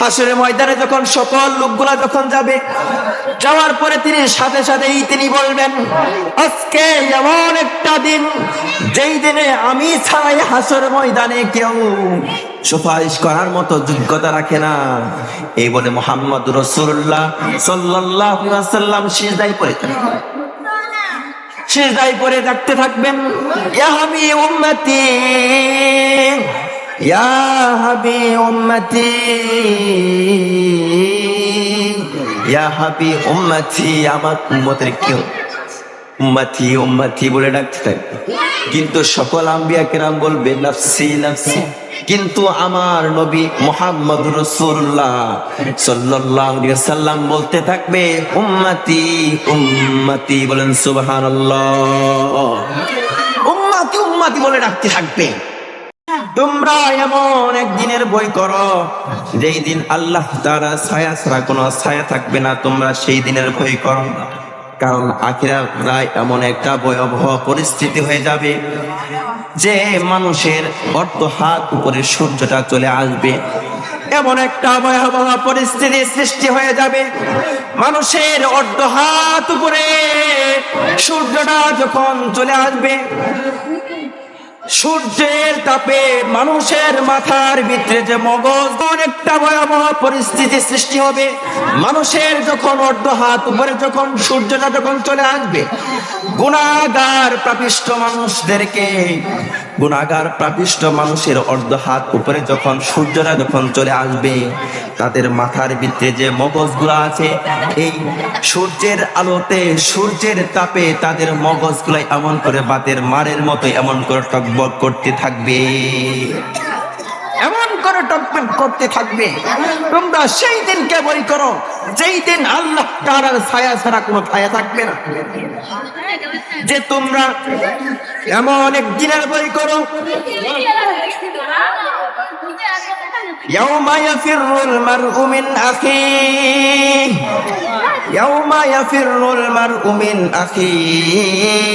হাসরের ময়দানে যখন সকল লোকগুলা যখন যাবে, যাওয়ার পরে তিনি সাথে সাথেই তিনি বলবেন, আজকে এমন একটা দিন যেই দিনে আমি ছাড়াই হাসুর ময়দানে কেউ সুপারিশ করার মতো যোগ্যতা রাখে না। এই বলে মোহাম্মদ রসুল্লাহ সাল্লাহ সাল্লাম শেষদাই পড়ে শেষদাই পরে থাকতে থাকবেন ইয়াহামি উম্মতি ইয়া হাবি উম্মতি, ইয়া হাবি উম্মতি, আমার উম্মতের কেউ উম্মতি উম্মতি বলে ডাকতে থাকবে। কিন্তু সকল আম্বিয়া কেরাম বলবে, নফসি নফসি। কিন্তু আমার নবী মোহাম্মদ রসুল্লাহ সাল্লাল্লাহু আলাইহি সাল্লাম বলতে থাকবে, উম্মতি উম্মতি বলেন সুবহানাল্লাহ। উম্মতি উম্মতি বলে ডাকতে থাকবে। তোমরা এমন একদিনের বই করো, যেই দিন আল্লাহ তারা ছায়া ছাড়া কোনো ছায়া থাকবে না, তোমরা সেই দিনের বই করো কারণ আখিরা প্রায় এমন একটা ভয়াবহ পরিস্থিতি হয়ে যাবে, যে মানুষের অর্ধ হাত উপরে সূর্যটা চলে আসবে। এমন একটা ভয়াবহ পরিস্থিতি সৃষ্টি হয়ে যাবে, মানুষের অর্ধ হাত উপরে সূর্যটা যখন চলে আসবে সূর্যের তাপে মানুষের মাথার ভিতরে যে মগজ, অনেকটা ভয়াবহ পরিস্থিতি সৃষ্টি হবে। মানুষের যখন অর্ধ হাত উপরে যখন সূর্যটা যখন চলে আসবে, গুণাগার প্রাপিষ্ট মানুষদেরকে গুণাগার প্রাপিষ্ট মানুষের অর্ধ হাত উপরে যখন সূর্যটা যখন চলে আসবে, তাদের মাথার ভিতরে যে মগজগুলো আছে, এই সূর্যের আলোতে, সূর্যের তাপে তাদের মগজগুলো এমন করে বাতের মারের মতো এমন করে টকবক করতে থাকবে। এমন করে টকবক করতে থাকবে। তোমরা সেই দিনকে বই করো, যেই দিন আল্লাহ তাআলার ছায়া ছাড়া কোনো ছায়া থাকবে না। যে তোমরা এমন এক দিনের বই করো يوم يفر المرء من أخيه يوم يفر المرء من أخيه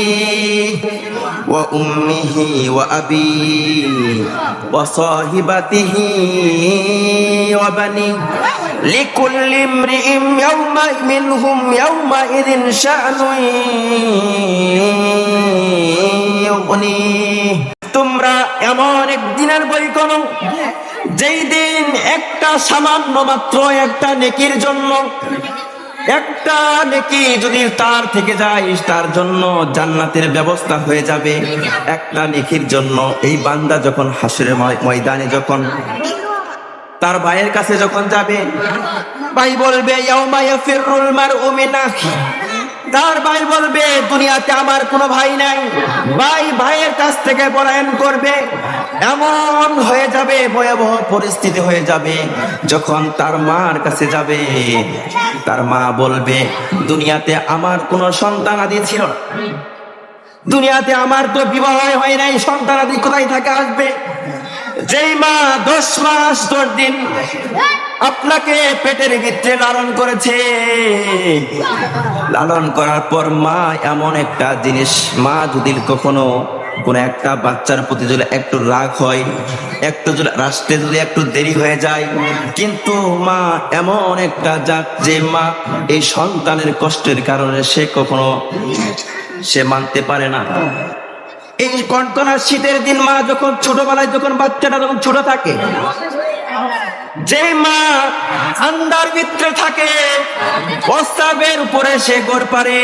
وأمه وأبيه وصاحبته وبنيه لكل امرئ يوم منهم يومئذ شأن يغنيه তোমরা এমন এক দিনের বই করো যেই দিন একটা সামান্য মাত্র একটা নেকির জন্য একটা নেকি যদি তার থেকে যায়, তার জন্য জান্নাতের ব্যবস্থা হয়ে যাবে। একটা নেকির জন্য এই বান্দা যখন হাসুরে ময়দানে যখন তার ভাইয়ের কাছে যখন যাবে, ভাই বলবে, ইয়াউমা ইয়াফিরুল মারউ মিন তার ভাই বলবে, দুনিয়াতে আমার কোনো ভাই নাই। ভাই ভাইয়ের কাছ থেকে পলায়ন করবে। এমন হয়ে যাবে, ভয়াবহ পরিস্থিতি হয়ে যাবে, যখন তার মার কাছে যাবে। তার মা বলবে, দুনিয়াতে আমার কোনো সন্তান আদি ছিল না। দুনিয়াতে আমার তো বিবাহ হয় নাই, সন্তান আদি কোথায় থাকে আসবে? যেই মা দশ মাস দশ দিন আপনাকে পেটের ভিতরে লালন করেছে। লালন করার পর মা এমন একটা জিনিস, মা যদি কখনো কোন একটা বাচ্চার প্রতি যদি একটু রাগ হয়, একটু যদি রাষ্ট্রে যদি একটু দেরি হয়ে যায়, কিন্তু মা এমন একটা জাত যে মা এই সন্তানের কষ্টের কারণে সে কখনো সে মানতে পারে না। এই কনকনা শীতের দিন মা যখন ছোটবেলায় যখন বাচ্চাটা যখন ছোট থাকে, যে মা ঠান্ডার ভিতরে থাকে প্রস্তাবের উপরে সে গড় পারে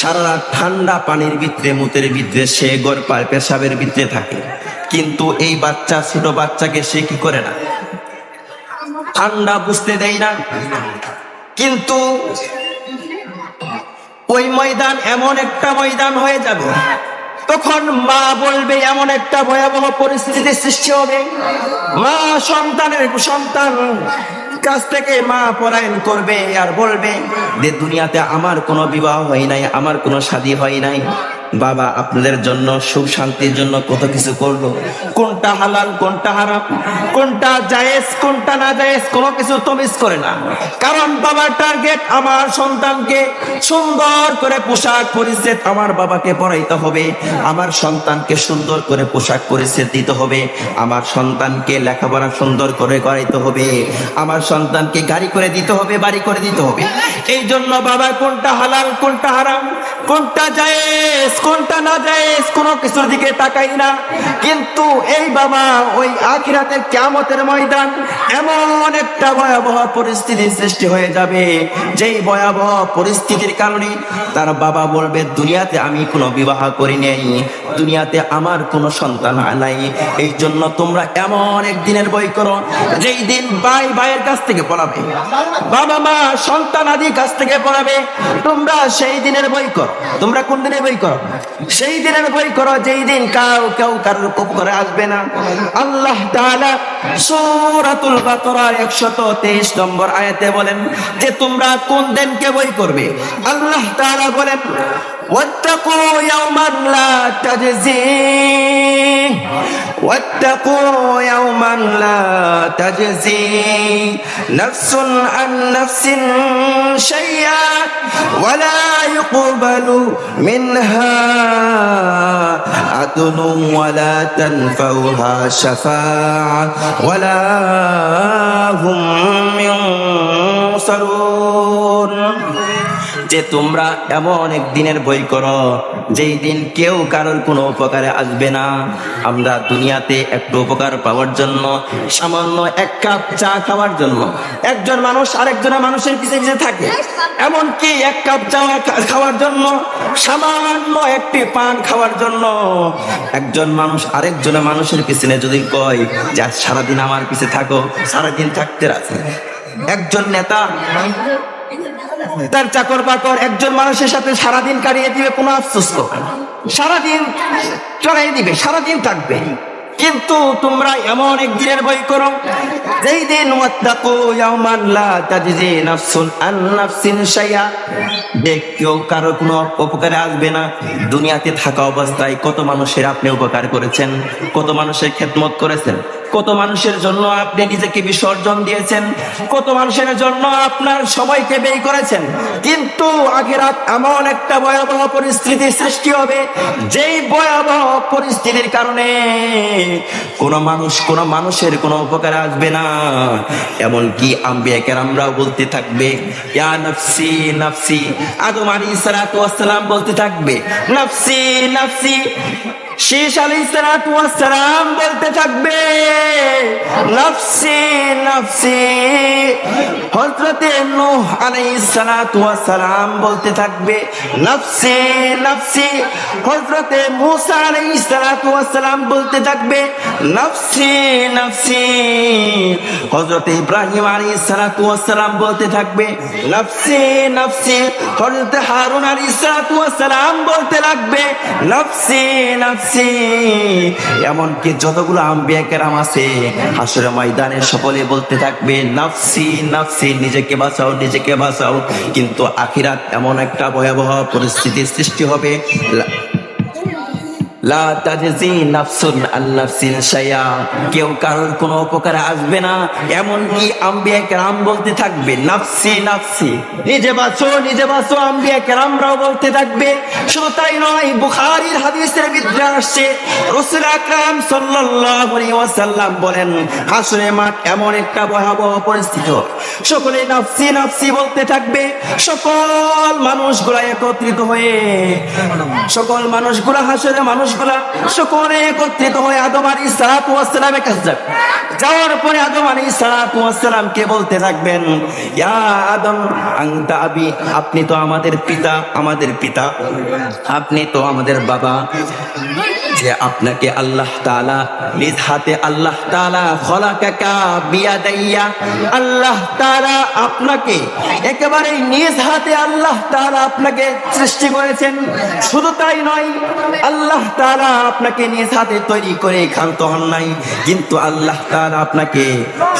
সারা রাত ঠান্ডা পানির ভিতরে, মুতের ভিতরে সে গড় পায় পেশাবের ভিতরে থাকে। কিন্তু এই বাচ্চা, ছোট বাচ্চাকে সে কি করে না? ঠান্ডা বুঝতে দেয় না। কিন্তু ওই ময়দান এমন একটা ময়দান হয়ে যাবে তখন মা বলবে, এমন একটা ভয়াবহ পরিস্থিতির সৃষ্টি হবে। মা সন্তানের সন্তান কাছ থেকে মা পরায়ণ করবে আর বলবে যে, দুনিয়াতে আমার কোনো বিবাহ হয় নাই, আমার কোনো শাদী হয় নাই। বাবা আপনাদের জন্য সুখ শান্তির জন্য কত কিছু করল? কোনটা হালাল, কোনটা হারাম? কোনটা জায়েজ, কোনটা না জায়েজ, কোনো কিছু তমিজ করে না। কারণ বাবার টার্গেট আমার সন্তানকে সুন্দর করে পোশাক পরিচ্ছেদ আমার বাবাকে পরাইতে হবে। আমার সন্তানকে সুন্দর করে পোশাক পরিচ্ছেদ দিতে হবে। আমার সন্তানকে লেখাপড়া সুন্দর করে করাইতে হবে। আমার সন্তানকে গাড়ি করে দিতে হবে, বাড়ি করে দিতে হবে। এই জন্য বাবা, কোনটা হালাল, কোনটা হারাম? কোনটা জায়েজ, কোনটা না জায়েজ, কোনো কিছুর দিকে তাকাই না। কিন্তু এই বাবা ওই আখিরাতের কিয়ামতের ময়দান এমন একটা ভয়াবহ পরিস্থিতির সৃষ্টি হয়ে যাবে। যেই ভয়াবহ পরিস্থিতির কারণে তার বাবা বলবে, দুনিয়াতে আমি কোনো বিবাহ করি নাই, দুনিয়াতে আমার কোনো সন্তান নাই। এই জন্য তোমরা এমন একদিনের বই করো, যেই দিন ভাই ভাইয়ের কাছ থেকে পড়াবে, বাবা মা সন্তান আদি কাছ থেকে পড়াবে। তোমরা সেই দিনের বই করো। তোমরা কোন দিনে বই করো? সেই দিনের বই করো, যেই দিন কাউ কেউ কারোর উপকারে আসবে না। আল্লাহ তাআলা সূরাতুল বাকারা 123 নম্বর আয়াতে বলেন যে তোমরা কোন দিনকে বই করবে? আল্লাহ তাআলা বলেন واتقوا يوما لا تجزي. واتقوا يوما لا تجزي. نفس عن نفس شيئا ولا يقبل منها عدل ولا تنفعها شفاعة ولا هم ينصرون. যে তোমরা এমন একদিনের বই করো, যেই দিন কেউ কারোর কোনো উপকারে আসবে না। আমরা দুনিয়াতে একটু উপকার পাওয়ার জন্য, সামান্য এক কাপ চা খাওয়ার জন্য। একজন মানুষ আরেকজনের মানুষের পিছনে পিছনে থাকে, এমনকি এক কাপ চা খাওয়ার জন্য, সামান্য একটি পান খাওয়ার জন্য। একজন মানুষ আরেকজনের মানুষের পিছনে যদি কয় যে সারাদিন আমার পিছে থাকো, সারাদিন থাকতে রাখে একজন নেতা তার চাকর বাকর একজন মানুষের সাথে সারাদিন কাটিয়ে দিবে কোনো আফসোস না। সারাদিন চড়াই দিবে, সারাদিন থাকবে। কিন্তু তোমরা এমন এক দিনের বই করো, যেই দিন কেউ কারও কোনো উপকারে আসবে না। দুনিয়াতে থাকা অবস্থায় কত মানুষের আপনি উপকার করেছেন, কত মানুষের খেদমত করেছেন। কত মানুষের জন্য আপনি নিজেকে বিসর্জন দিয়েছেন? কত মানুষের জন্য আপনার সময়কে ব্যয় করেছেন? কিন্তু আগেরাত এমন একটা ভয়াবহ পরিস্থিতির সৃষ্টি হবে, যেই ভয়াবহ পরিস্থিতির কারণে কোন মানুষ কোন মানুষের কোনো উপকার আসবে না। এমন এমনকি আম্বিয়াকের আমরাও বলতে থাকবে, ইয়া নফসি নফসি। আদম আলী সালাম বলতে থাকবে, নফসি নফসি। শেষ আলী সালাম বলতে থাকবে, নফসি নফসি। হজরতে নূহ সালাতু সালাম বলতে থাকবে, নফসি নফসি। হজরতে মুসা ওয়াস সালাম বলতে থাকবে, নফসি নফসি। হজরতে ইব্রাহিম ওয়াস সালাম বলতে থাকবে, নফসি নফসি। হজরতে হারুন ওয়াস সালাম বলতে লাগবে নফসি নফসি। এমনকি যতগুলো আম্বিয়া কেরাম আছে হাসরে ময়দানে সকলে বলতে থাকবে, নাফসি নাফসি, নিজেকে বাঁচাও নিজেকে বাঁচাও। কিন্তু আখিরাত এমন একটা ভয়াবহ পরিস্থিতির সৃষ্টি হবে। লা- তাজজি নাফসুন আন কেউ কারোর কোনো উপকারে আসবে না, এমনকি আম্বিয়া কেরাম বলতে থাকবে, নাফসি নাফসি। নিজে বাঁচো নিজে বাঁচো, আম্বিয়া কেরামরাও বলতে থাকবে। শুধু নয়, বুখারীর হাদিসের ভিতরে আসছে, রাসূল আকরাম সাল্লাল্লাহু আলাইহি ওয়াসাল্লাম বলেন হাসরে মাঠ এমন একটা ভয়াবহ পরিস্থিতি। সকলে নাফসি নাফসি বলতে থাকবে। সকল মানুষগুলা একত্রিত হয়ে, সকল মানুষগুলা হাসরে মানুষগুলা সকলে একত্রিত হয়ে আদম আলী সালামের কাছে যাবে। যাওয়ার পরে আদম আলী কে বলতে থাকবেন, ইয়া আদম আংতা আবি, আপনি তো আমাদের পিতা আমাদের পিতা, আপনি তো আমাদের বাবা। যে আপনাকে আল্লাহ তাআলা নিজ হাতে আল্লাহ তাআলা খলাকাকা বিয়াদাইয়া আল্লাহ তাআলা আপনাকে একেবারে নিজ হাতে আল্লাহ তাআলা আপনাকে সৃষ্টি করেছেন। শুধু তাই নয়, আল্লাহ তাআলা আপনাকে নিজ হাতে তৈরি করে ক্ষান্ত হন নাই। কিন্তু আল্লাহ তাআলা আপনাকে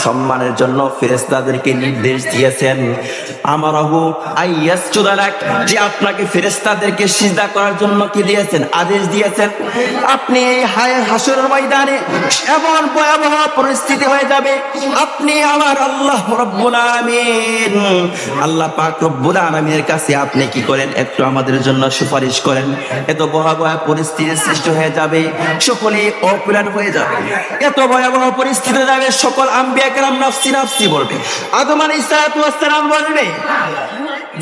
সম্মানের জন্য ফেরেশতাদেরকে নির্দেশ দিয়েছেন। আমার আমারাহু আইয়াসজুদা লাক, যে আপনাকে ফেরেশতাদেরকে সিজদা করার জন্য কি দিয়েছেন? আদেশ দিয়েছেন। আপনি এই হাসরের ময়দানে এমন ভয়াবহ পরিস্থিতি হয়ে যাবে। আপনি আমার আল্লাহ রব্বুল আলামিন আল্লাহ পাক রব্বুল আলামিনের কাছে আপনি কি করেন? একটু আমাদের জন্য সুপারিশ করেন। এত ভয়াবহ পরিস্থিতির সৃষ্টি হয়ে যাবে, সকলেই অপ্রাণ হয়ে যাবে। এত ভয়াবহ পরিস্থিতি যাবে, সকল আম্বিয়া কেরাম নাফসি নাফসি বলবে। আদম আলাইহিস সালাতু ওয়াস সালাম বলবে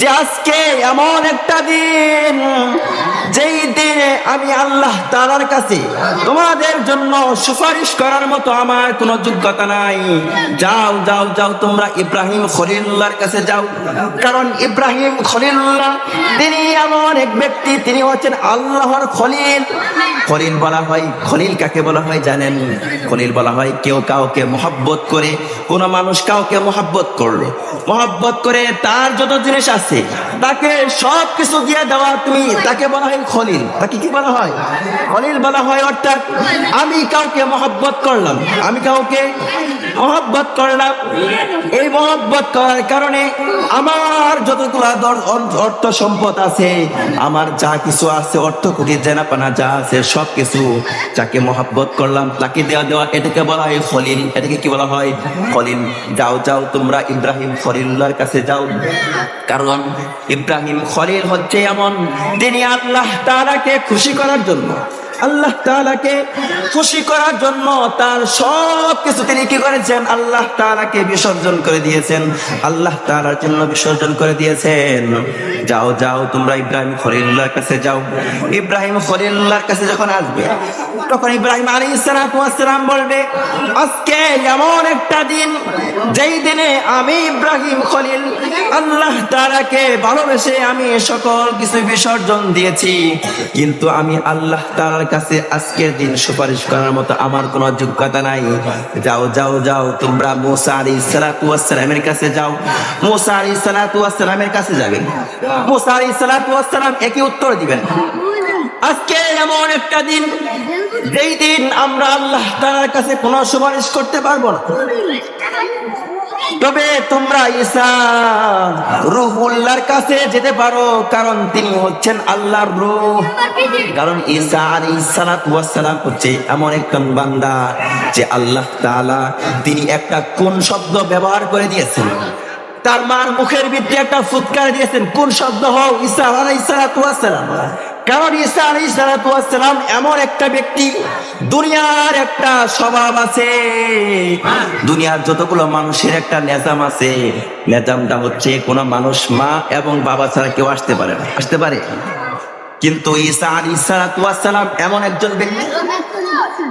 যে, আজকে এমন একটা দিন, যেই দিনে আমি আল্লাহ তাআলার কাছে তোমাদের জন্য সুপারিশ করার মতো আমার কোনো যোগ্যতা নাই। যাও যাও যাও, তোমরা ইব্রাহিম খলিলুল্লাহর কাছে যাও। কারণ ইব্রাহিম খলিলুল্লাহ, তিনি এমন এক ব্যক্তি, তিনি হচ্ছেন আল্লাহর খলিল। খলিল বলা হয়, খলিল কাকে বলা হয় জানেন? খলিল বলা হয়, কেউ কাউকে মহাব্বত করে, কোন মানুষ কাউকে মহাব্বত করল। মহাব্বত করে তার যত জিনিস আছে তাকে সব কিছু দিয়ে দেওয়া তুমি, তাকে বলা হয় খলিল। তাকে কি বলা হয়? খলিল বলা হয় অর্থাৎ আমি কাউকে মহব্বত করলাম। আমি কাউকে মহাব্বত করলাম। এই মহব্বত করার কারণে আমার যতগুলা অর্থ সম্পদ আছে, আমার যা কিছু আছে, অর্থ কোটি জেনাপানা যা আছে সব কিছু যাকে মহাব্বত করলাম, তাকে দেওয়া দেওয়া, এটাকে বলা হয় খলিল। এটাকে কি বলা হয়? খলিল। যাও যাও তোমরা ইব্রাহিম খলিল্লার কাছে যাও। কারণ ইব্রাহিম খলিল হচ্ছে এমন। তিনি আল্লাহ তারাকে খুশি করার জন্য আল্লাহ তাআলাকে খুশি করার জন্য তার সব কিছু তিনি কি করেছেন? আল্লাহ তাআলাকে বিসর্জন করে দিয়েছেন। আল্লাহ তাআলার জন্য বিসর্জন করে দিয়েছেন। যাও যাও, তোমরা ইব্রাহিম খলিল্লাহর কাছে যাও। ইব্রাহিম খলিল্লাহর কাছে যখন আসবে, তখন ইব্রাহিম আলাইহিস সালাতু ওয়াস সালাম বলবে, আজকে এমন একটা দিন, যেই দিনে আমি ইব্রাহিম খলিল, আল্লাহ তাআলাকে ভালোবেসে আমি সকল কিছু বিসর্জন দিয়েছি। কিন্তু আমি আল্লাহ তাআলার কাছে আজকের দিন সুপারিশ করার মতো আমার কোনো যোগ্যতা নাই। যাও যাও যাও, তোমরা মুসা আলাইহিস সালাতু ওয়াস কাছে যাও। মুসা আলাইহিস সালাতু ওয়াস কাছে যাবেন। মুসা আলাইহিস সালাতু ওয়াস একই উত্তর দিবেন। আজকে এমন একটা দিন, যেই দিন আমরা আল্লাহ তাআলার কাছে কোনো সুপারিশ করতে পারব না। তবে তোমরা ঈসা, রুহুল্লাহর কাছে যেতে পারো, কারণ তিনি হচ্ছেন আল্লাহর রূহ। কারণ ঈসা আলাইহিস সালাম হচ্ছে এমন একজন বান্দা যে আল্লাহ তাআলা তিনি একটা কোন শব্দ ব্যবহার করে দিয়েছেন। তার মার মুখের ভিতরে একটা ফুৎকার দিয়েছেন, কোন শব্দ? হও, ঈসা আলাইহিস সালাম। কারণ ঈসা আলাইহিস সালাতু ওয়াস এমন একটা ব্যক্তি, দুনিয়ার একটা স্বভাব আছে। দুনিয়ার যতগুলো মানুষের একটা নেজাম আছে, নেজামটা হচ্ছে কোনো মানুষ মা এবং বাবা ছাড়া কেউ আসতে পারে না। আসতে পারে। কিন্তু ঈসা আলাইহিস সালাতু ওয়াস এমন একজন ব্যক্তি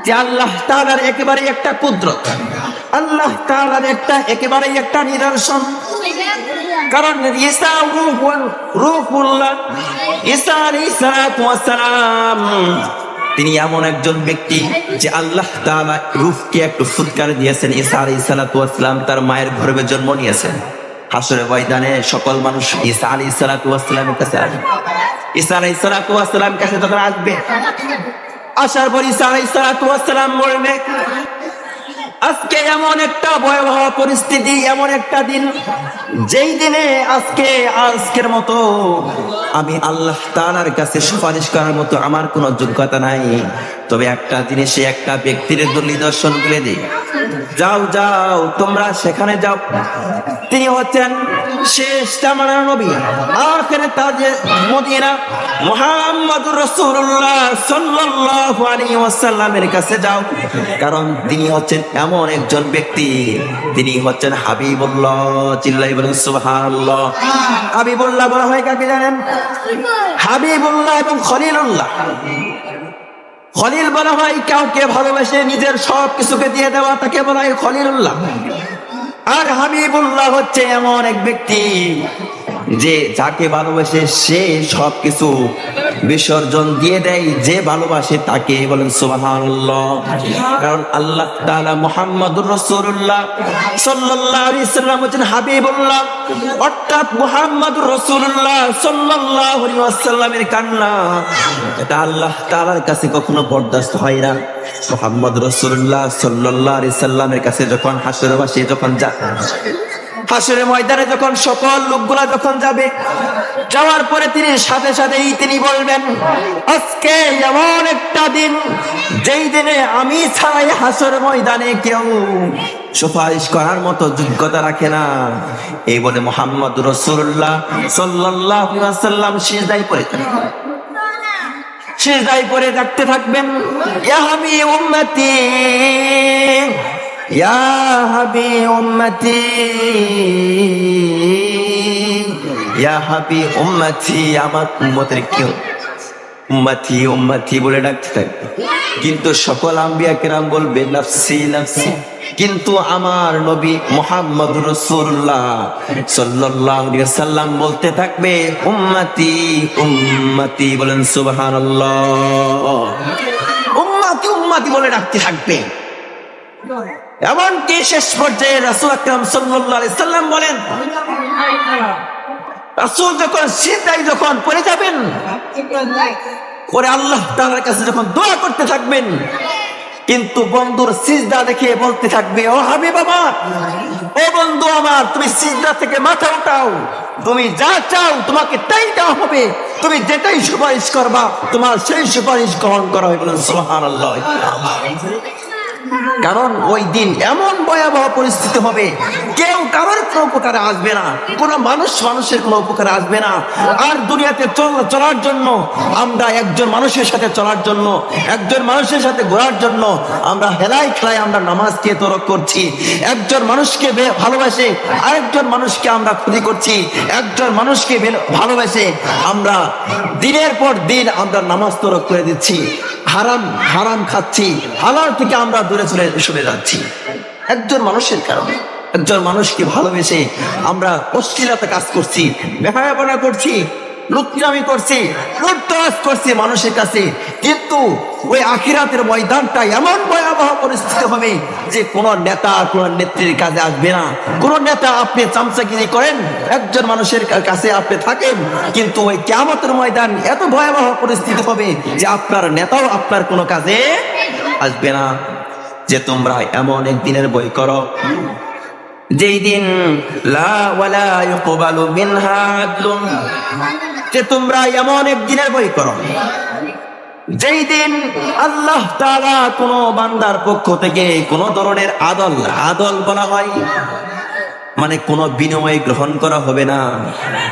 যে আল্লাহ তাআলার একেবারে একটা কুদরত, আল্লাহ তাআলার একটা একেবারে একটা নিদর্শন। কারণ ঈসা রূহুল রূহুল্লাহ। ঈসা তিনি এমন একজন ব্যক্তি যে আল্লাহ তাআলা রূহকে একটু ফুৎকার দিয়েছেন। ঈসা আলাইহিস তার মায়ের গর্ভে জন্ম নিয়েছেন। হাসরে ময়দানে সকল মানুষ ঈসা আলাইহিস সালাতু কাছে আসবে। ঈসা আলাইহিস সালাতু কাছে যখন আসবে, আসার পর ঈসা আলাইহিস বলবে আজকে এমন একটা ভয়াবহ পরিস্থিতি, এমন একটা দিন। যেই দিনে আজকে আজকের মতো আমি আল্লাহ তালার কাছে সুপারিশ করার মতো আমার কোনো যোগ্যতা নাই। তবে একটা জিনিসে একটা ব্যক্তির নিদর্শন তুলে দিই যাও যাও, তোমরা সেখানে যাও। তিনি হচ্ছেন শেষ জামানার নবী। আখেরে তাজে মদিনা। মুহাম্মদুর রাসূলুল্লাহ সাল্লাল্লাহু আলাইহি ওয়াসাল্লামের কাছে যাও। কারণ তিনি হচ্ছেন এমন একজন ব্যক্তি। তিনি হচ্ছেন হাবিবুল্লাহ, চিল্লাই বলেন সুবহানাল্লাহ। হাবিবুল্লাহ বলা হয় কাকে জানেন? হাবিবুল্লাহ এবং খলিলুল্লাহ। খলিল বলা হয়, কাউকে ভালোবেসে নিজের সব কিছুকে দিয়ে দেওয়া, তাকে বলা হয় খলিলুল্লাহ। আর হাবিবুল্লাহ হচ্ছে এমন এক ব্যক্তি যে যাকে ভালোবাসে, সে সব কিছু বিসর্জন দিয়ে দেয়। যে ভালোবাসে তাকে বলেন সুবহানাল্লাহ। কারণ আল্লাহ তাআলা মুহাম্মাদুর রাসূলুল্লাহ সাল্লাল্লাহু আলাইহি সাল্লাম হচ্ছেন হাবিবুল্লাহ। অর্থাৎ মুহাম্মাদুর রাসূলুল্লাহ সাল্লাল্লাহু আলাইহি কান্না। এটা আল্লাহ তাআলার কাছে কখনো বরদাস্ত হয় না। মোহাম্মদ রসুল্লাহ সাল্লাহ আলি সাল্লামের কাছে যখন হাসরবাসী যখন যা হাসুরের ময়দানে যখন সকল লোকগুলা যখন যাবে, যাওয়ার পরে তিনি সাথে সাথেই তিনি বলবেন, আজকে এমন একটা দিন, যেই দিনে আমি ছাড়াই হাসুর ময়দানে কেউ সুপারিশ করার মতো যোগ্যতা রাখে না। এই বলে মোহাম্মদ রসুল্লাহ সাল্লাহ সাল্লাম সিজদাই পড়ে সিজদাই পরে রাখতে থাকবেন হাবি উম্মতি ইয়া হাবি উম্মতি, ইয়া হাবি উম্মতি, আমার উম্মতের কেউ উম্মতি উম্মতি বলে ডাকতে থাকবে। কিন্তু সকল আম্বিয়া কেরাম বলবে, নাফসি নাফসি। কিন্তু আমার নবী মোহাম্মদ রসুল্লাহ সাল্লাল্লাহু আলাইহি সাল্লাম বলতে থাকবে, উম্মতি উম্মতি বলেন সুবহানাল্লাহ। উম্মতি উম্মতি বলে ডাকতে থাকবে। এমনকি শেষ পর্যায়ে রাসূল আকরাম সাল্লাম বলেন, রাসূল যখন সিজদায় যখন পড়ে যাবেন করে আল্লাহ তাআলার কাছে যখন দোয়া করতে থাকবেন, কিন্তু বন্ধুর সিজদা দেখে বলতে থাকবে, ও হাবিব আমার, ও বন্ধু আমার, তুমি সিজদা থেকে মাথা উঠাও, তুমি যা চাও তোমাকে তাই দেওয়া হবে, তুমি যেটাই সুপারিশ করবা, তোমার সেই সুপারিশ গ্রহণ করা। হবে বলেন, সুবহানাল্লাহ। কারণ ওই দিন এমন ভয়াবহ পরিস্থিতি হবে, কেউ কারোর কোনো উপকারে আসবে না, কোনো মানুষ মানুষের কোনো উপকারে আসবে না। আর দুনিয়াতে চলার জন্য, আমরা একজন মানুষের সাথে চলার জন্য, একজন মানুষের সাথে ঘোরার জন্য, আমরা হেলাই খেলায় আমরা নামাজকে তরক করছি। একজন মানুষকে ভালোবাসে, আরেকজন মানুষকে আমরা ক্ষতি করছি। একজন মানুষকে ভালোবাসে, আমরা দিনের পর দিন আমরা নামাজ তরক করে দিচ্ছি। হারাম হারাম খাচ্ছি। হালাল থেকে আমরা দূরে চলে, সরে যাচ্ছি। একজন মানুষের কারণে। একজন মানুষকে ভালোবেসে আমরা অশ্লীলতা কাজ করছি, বেহায়াপনা করছি। লুচ্চামি করছি, লুটতরাজ করছি মানুষের কাছে। কিন্তু ওই আখিরাতের ময়দানটা এমন ভয়াবহ পরিস্থিতি হবে যে কোন নেতা, কোন নেত্রীর কাজে আসবে না। কোন নেতা আপনি চামচাগিরি করেন, একজন মানুষের কাছে আপনি থাকেন, কিন্তু ওই কেমতের ময়দান এত ভয়াবহ পরিস্থিতি হবে যে আপনার নেতাও আপনার কোনো কাজে আসবে না। যে তোমরা এমন একদিনের বই করো, যেই দিন লা ওয়ালা ইউকবালু মিনহা আদলুন। যে তোমরা এমন একদিনের বই করো। যেই দিন আল্লাহ তাআলা কোন বান্দার পক্ষ থেকে কোন ধরনের আদল আদল বলা হয় মানে কোনো বিনিময় গ্রহণ করা হবে না।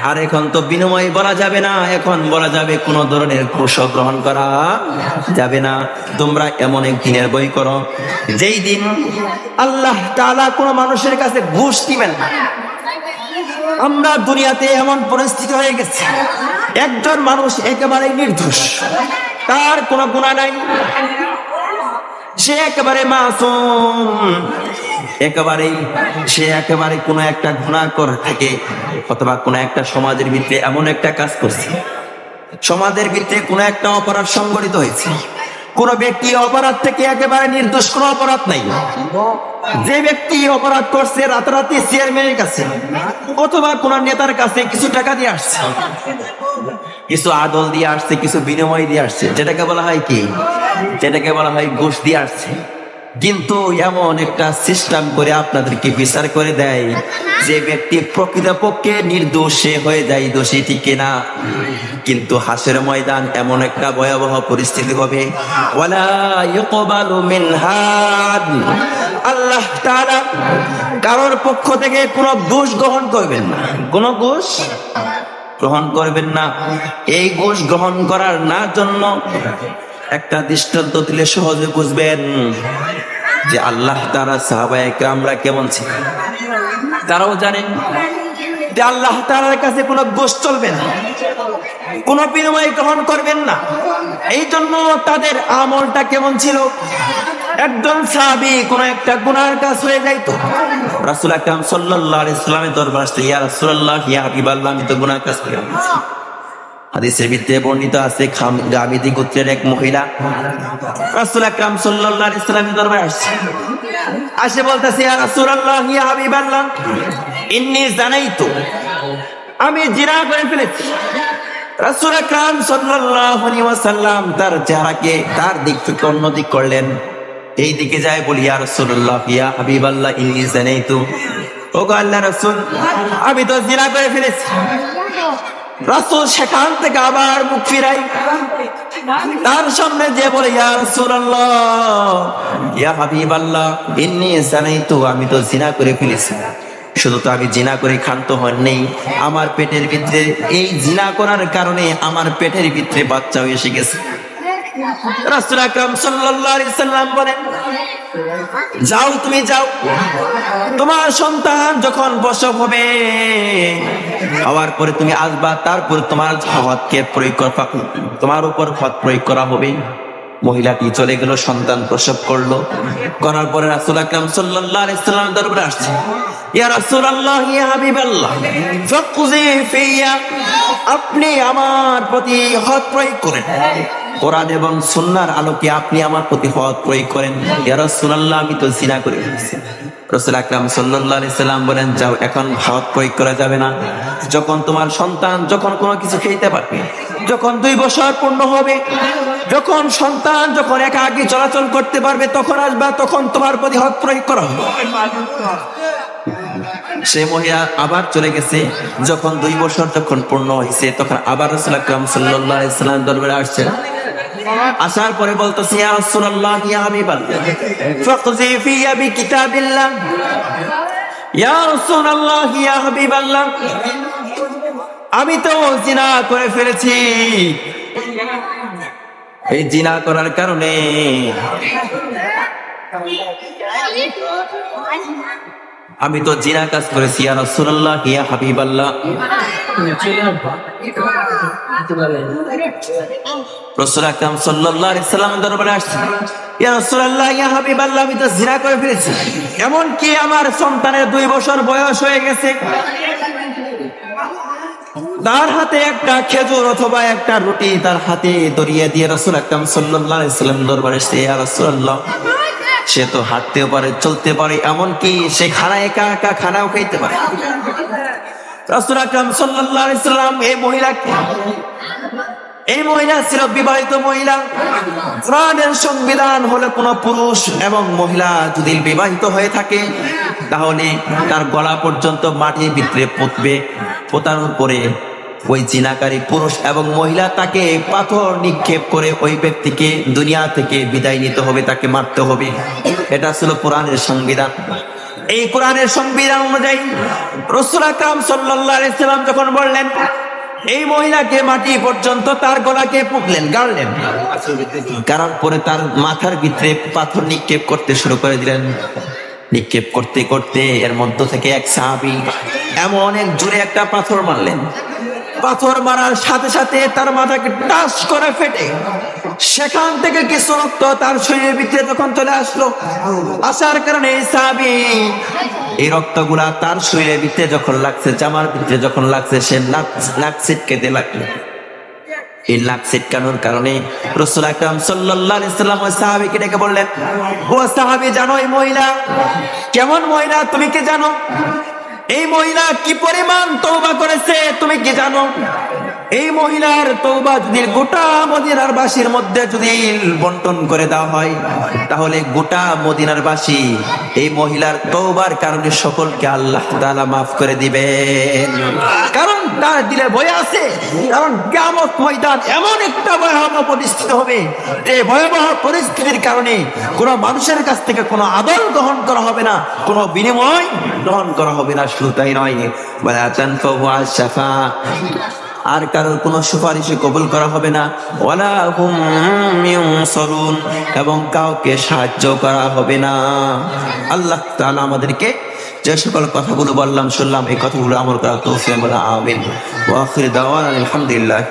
আর এখন তো বিনিময় বলা যাবে না, এখন বলা যাবে কোন ধরনের ঘুষ গ্রহণ করা যাবে না। তোমরা এমন এক দিনের বই করো, যেই দিন আল্লাহ তাআলা কোনো মানুষের কাছে ঘুষ দিবেন না। আমরা দুনিয়াতে এমন পরিস্থিতি হয়ে গেছে। একজন মানুষ একেবারে নির্দোষ। তার কোনো গুণা নাই। সে একেবারে মাসুম। একেবারেই সে একেবারে কোনো একটা গুণা করে থাকে, অথবা কোনো একটা সমাজের ভিতরে এমন একটা কাজ করছে। সমাজের ভিতরে কোনো একটা অপরাধ সংগঠিত হয়েছে। কোন ব্যক্তি অপরাধ থেকে একেবারে নির্দোষ, কোনো অপরাধ নাই। যে ব্যক্তি অপরাধ করছে, রাতারাতি চেয়ারম্যানের কাছে অথবা কোন নেতার কাছে কিছু টাকা দিয়ে আসছে। কিছু আদল দিয়ে আসছে, কিছু বিনিময় দিয়ে আসছে। যেটাকে বলা হয় কি? যেটাকে বলা হয় ঘুষ দিয়ে আসছে। কিন্তু এমন একটা সিস্টেম করে আপনাদেরকে বিচার করে দেয় যে ব্যক্তি প্রকৃতপক্ষে নির্দোষে হয়ে যায়, দোষী ঠিক না কিন্তু হাসের ময়দান এমন একটা ভয়াবহ পরিস্থিতি হবে। আল্লাহ কারোর পক্ষ থেকে কোনো দোষ গ্রহণ করবেন না। কোনো ঘুষ গ্রহণ করবেন না। এই ঘুষ গ্রহণ করার না জন্য একটা দৃষ্টান্ত দিলে সহজে বুঝবেন যে আল্লাহ তারা সাহাবায়ে আমরা কেমন ছিল তারাও জানেন যে আল্লাহ তাআলার কাছে কোনো ঘুষ চলবে না, কোনো বিনিময় গ্রহণ করবেন না। এই জন্য তাদের আমলটা কেমন ছিল? একজন সাহাবি, কোন একটা গুনার কাজ হয়ে যাইতো। রাসূল আকরাম সাল্লাল্লাহু আলাইহি সাল্লামের দরবার ইয়া রাসূলুল্লাহ, ইয়া হাবিবাল্লাহ, আমি তো গুনার কাজ করি হাদিসের ভিতরে বর্ণিত আছে গাবিদি গোত্রের এক মহিলা। রাসুল আকরাম সাল্লাল্লাহু আলাইহি সাল্লামের দরবারে আসছে। আসে বলতেছে, ইয়া রাসূলুল্লাহ, ইয়া হাবিবাল্লাহ, ইন্নী জানাইতু, আমি জিনা করে ফেলেছি। রাসূল আকরাম সাল্লাল্লাহু আলাইহি ওয়াসাল্লাম তার চেহারাকে তার দিক থেকে অন্য দিক করলেন। এই দিকে যায় বলি, ইয়া রাসূলুল্লাহ, ইয়া হাবিবাল্লাহ, ইন্নী জানাইতু। ও গো আল্লাহ রসুল, আমি তো জিনা করে ফেলেছি। রাসুল সেখান থেকে আবার মুখ ফিরাই তার সামনে যে বলে, ইয়া ইন্নী আমি তো জিনা করে ফেলেছি। শুধু তো আমি জিনা করে ক্ষান্ত হন নেই। আমার পেটের ভিতরে এই জিনা করার কারণে আমার পেটের ভিতরে বাচ্চাও এসে গেছে। যাও তুমি যাও, তোমার সন্তান যখন প্রসব হবে, হওয়ার পরে তুমি আসবা, তারপর তোমার প্রয়োগ তোমার উপর প্রয়োগ করা হবে। মহিলাটি চলে গেল, সন্তান প্রসব করল। করার পরে রাসূল আকরাম সাল্লাম দরবারে আসছে। ইয়া ইয়া ফাকুজি ফিয়া, আপনি আমার প্রতি হদ প্রয়োগ করেন। কোরআন এবং সুন্নাহর আলোকে আপনি আমার প্রতি হদ প্রয়োগ করেন। ইয়া রাসূলুল্লাহ, আমি তো জিনা করে ফেলেছি। রসুল আকরাম সাল্লাম বলেন, যাও, এখন হদ প্রয়োগ করা যাবে না। যখন তোমার সন্তান যখন কোনো কিছু খেতে পারবে, যখন দুই বছর পূর্ণ হবে, যখন সন্তান যখন একা আগে চলাচল করতে পারবে, তখন আসবা, তখন তোমার প্রতি হদ প্রয়োগ করা হবে। সে মহিলা আবার চলে গেছে। যখন দুই বছর যখন পূর্ণ হয়েছে, তখন আবার রসুল আকরাম সাল্লাল্লাহু আলাইহি সাল্লাম দরবারে আসছেন। আসার পরে বলতেছে, ইয়া রাসূলুল্লাহ, ইয়া হাবিবাল্লাহ। ফাকজি ইয়া আমি তো জিনা করে ফেলেছি। এই জিনা করার কারণে? আমি তো জিনা কাজ করেছি, ইয়া রাসূলুল্লাহ, ইয়া হাবিবাল্লাহ। আকরাম সাল্লাল্লাহু আলাইহি সাল্লাম দরবারে আসছে। ইয়া রাসূলুল্লাহ, ইয়া হাবিবাল্লাহ, আমি তো জিনা করে ফেলেছি। এমন কি আমার সন্তানের দুই বছর বয়স হয়ে গেছে। তার হাতে একটা খেজুর অথবা একটা রুটি তার হাতে দরিয়ে দিয়ে রাসূল আকরাম সাল্লাল্লাহু আলাইহি সাল্লাম দরবারে এসে ইয়া রাসূলুল্লাহ। সে তো হাঁটতেও পারে, চলতে পারে, এমনকি সে খানা একা একা খানাও খাইতে পারে। রাসূল আকরাম সাল্লাল্লাহু আলাইহি সাল্লাম, এই মহিলাকে এই মহিলা ছিল বিবাহিত মহিলা। কোরআনের সংবিধান হলো কোন পুরুষ এবং মহিলা যদি বিবাহিত হয়ে থাকে, তাহলে তার গলা পর্যন্ত মাটি ভিতরে পুতবে, পোতানোর পরে ওই জিনাকারী পুরুষ এবং মহিলা তাকে পাথর নিক্ষেপ করে ওই ব্যক্তিকে দুনিয়া থেকে বিদায় নিতে হবে, তাকে মারতে হবে। এটা ছিল কোরআনের সংবিধান। এই কোরআনের সংবিধান অনুযায়ী রসুল আকরাম সাল্লাম যখন বললেন, এই মহিলাকে মাটি পর্যন্ত তার গলাকে পুকলেন, গাড়লেন। কারণ পরে তার মাথার ভিতরে পাথর নিক্ষেপ করতে শুরু করে দিলেন। নিক্ষেপ করতে করতে এর মধ্য থেকে এক সাহাবি এমন এক জোরে একটা পাথর মারলেন। পাথর মারার সাথে সাথে তার মাথাকে টাচ করে ফেটে সেখান থেকে কিছু রক্ত তার শরীরের ভিতরে তখন চলে আসলো, আসার কারণে সাহাবি এই রক্তগুলা তার শরীরের ভিতরে যখন লাগছে, জামার ভিতরে যখন লাগছে, সে নাক ছিটকেতে লাগল। এই নাক কারণে রসুল আকরাম ওই ডেকে বললেন, ও সাহাবী, জানো এই মহিলা? কেমন মহিলা? তুমি কি জানো? এই মহিলা কি পরিমাণ তৌবা করেছে তুমি কি জানো? এই মহিলার তৌবা যদি গোটা মদিনার বাসীর মধ্যে যদি বন্টন করে দেওয়া হয়, তাহলে গোটা মদিনার বাসী এই মহিলার তৌবার কারণে সকলকে আল্লাহ তাআলা মাফ করে দিবেন। কারণ তার দিলে ভয় আছে, কারণ কিয়ামত ময়দান এমন একটা ভয়াবহ পরিস্থিতি হবে, যে ভয়াবহ পরিস্থিতির কারণে কোনো মানুষের কাছ থেকে কোনো আদর গ্রহণ করা হবে না, কোনো বিনিময় গ্রহণ করা হবে না, শুধু তাই নয়। বলে আচান শাফা আর কারোর কোনো সুপারিশে কবুল করা হবে না। ওয়ালা ইউনসারুন, এবং কাউকে সাহায্য করা হবে না। আল্লাহ তাআলা আমাদেরকে যে সকল কথাগুলো বললাম, শুনলাম, এই কথাগুলো আমার কথা বলা আমিন। দাওয়ানা আলহামদুলিল্লাহ